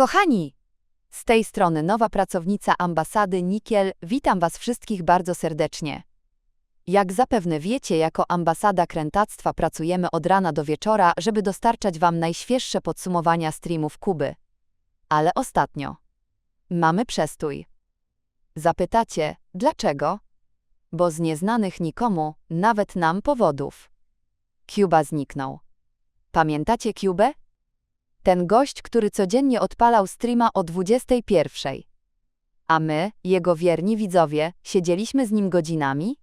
Kochani, z tej strony nowa pracownica ambasady Nikiel, witam Was wszystkich bardzo serdecznie. Jak zapewne wiecie, jako ambasada krętactwa pracujemy od rana do wieczora, żeby dostarczać Wam najświeższe podsumowania streamów Kuby. Ale ostatnio mamy przestój. Zapytacie, dlaczego? Bo z nieznanych nikomu, nawet nam powodów. Cuba zniknął. Pamiętacie Cubę? Ten gość, który codziennie odpalał streama o 21. A my, jego wierni widzowie, siedzieliśmy z nim godzinami?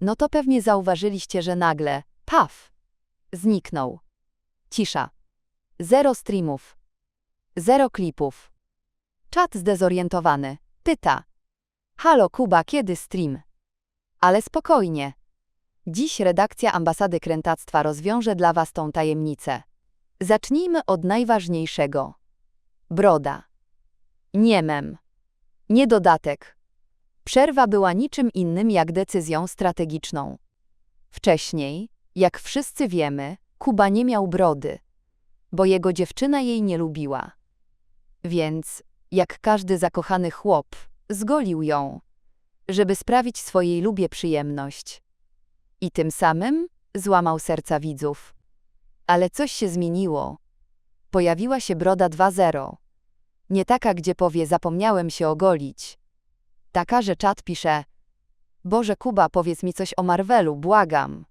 No to pewnie zauważyliście, że nagle, paf, zniknął. Cisza. Zero streamów. Zero klipów. Czat zdezorientowany. Pyta. Halo Kuba, kiedy stream? Ale spokojnie. Dziś redakcja Ambasady Krętactwa rozwiąże dla Was tą tajemnicę. Zacznijmy od najważniejszego. Broda. Nie mem. Nie dodatek. Przerwa była niczym innym jak decyzją strategiczną. Wcześniej, jak wszyscy wiemy, Kuba nie miał brody, bo jego dziewczyna jej nie lubiła. Więc, jak każdy zakochany chłop, zgolił ją, żeby sprawić swojej lubie przyjemność. I tym samym złamał serca widzów. Ale coś się zmieniło. Pojawiła się broda 2.0. Nie taka, gdzie powie zapomniałem się ogolić. Taka, że czat pisze Boże Kuba, powiedz mi coś o Marvelu, błagam.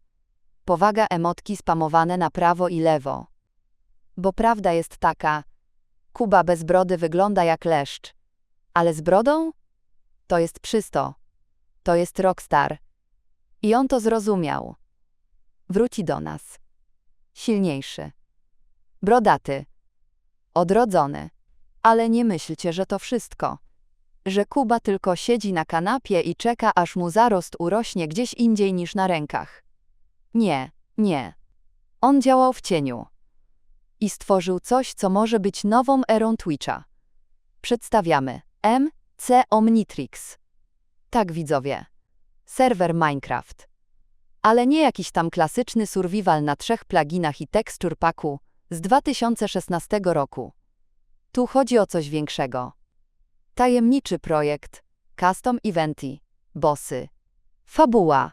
Powaga emotki spamowane na prawo i lewo. Bo prawda jest taka, Kuba bez brody wygląda jak leszcz. Ale z brodą? To jest przysto. To jest rockstar. I on to zrozumiał. Wróci do nas silniejszy. Brodaty. Odrodzony. Ale nie myślcie, że to wszystko. Że Kuba tylko siedzi na kanapie i czeka, aż mu zarost urośnie gdzieś indziej niż na rękach. Nie, nie. On działał w cieniu. I stworzył coś, co może być nową erą Twitcha. Przedstawiamy MC Omnitrix. Tak, widzowie. Serwer Minecraft ale nie jakiś tam klasyczny survival na trzech pluginach i tekstur paku z 2016 roku. Tu chodzi o coś większego. Tajemniczy projekt, custom eventy, bossy, fabuła,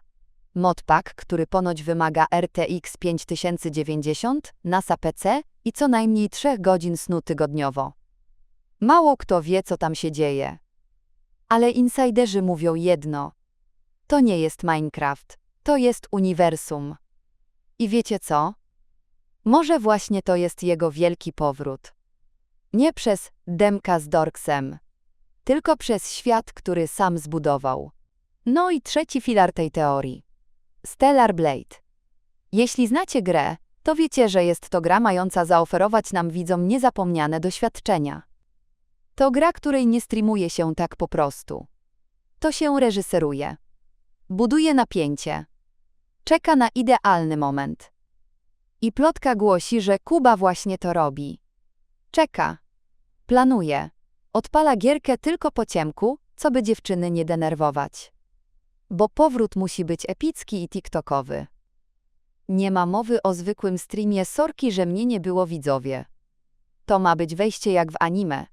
modpack, który ponoć wymaga RTX 5090, NASA PC i co najmniej 3 godzin snu tygodniowo. Mało kto wie, co tam się dzieje. Ale insiderzy mówią jedno. To nie jest Minecraft. To jest uniwersum. I wiecie co? Może właśnie to jest jego wielki powrót. Nie przez Demka z Dorksem, tylko przez świat, który sam zbudował. No i trzeci filar tej teorii. Stellar Blade. Jeśli znacie grę, to wiecie, że jest to gra mająca zaoferować nam widzom niezapomniane doświadczenia. To gra, której nie streamuje się tak po prostu. To się reżyseruje. Buduje napięcie, Czeka na idealny moment. I plotka głosi, że Kuba właśnie to robi. Czeka. Planuje. Odpala gierkę tylko po ciemku, co by dziewczyny nie denerwować. Bo powrót musi być epicki i tiktokowy. Nie ma mowy o zwykłym streamie sorki, że mnie nie było widzowie. To ma być wejście jak w anime.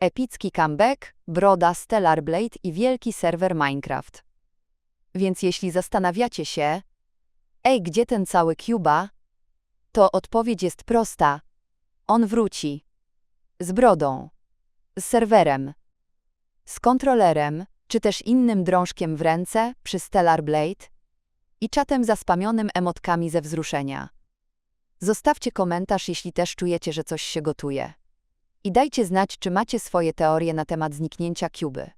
Epicki comeback, broda Stellar Blade i wielki serwer Minecraft. Więc jeśli zastanawiacie się, Ej, gdzie ten cały Cuba? To odpowiedź jest prosta. On wróci. Z brodą. Z serwerem. Z kontrolerem, czy też innym drążkiem w ręce przy Stellar Blade i czatem zaspamionym emotkami ze wzruszenia. Zostawcie komentarz, jeśli też czujecie, że coś się gotuje. I dajcie znać, czy macie swoje teorie na temat zniknięcia Cuby.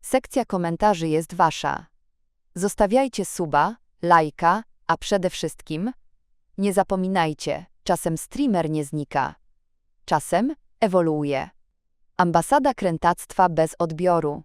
Sekcja komentarzy jest wasza. Zostawiajcie suba, lajka, a przede wszystkim, nie zapominajcie, czasem streamer nie znika. Czasem ewoluuje. Ambasada krętactwa bez odbioru.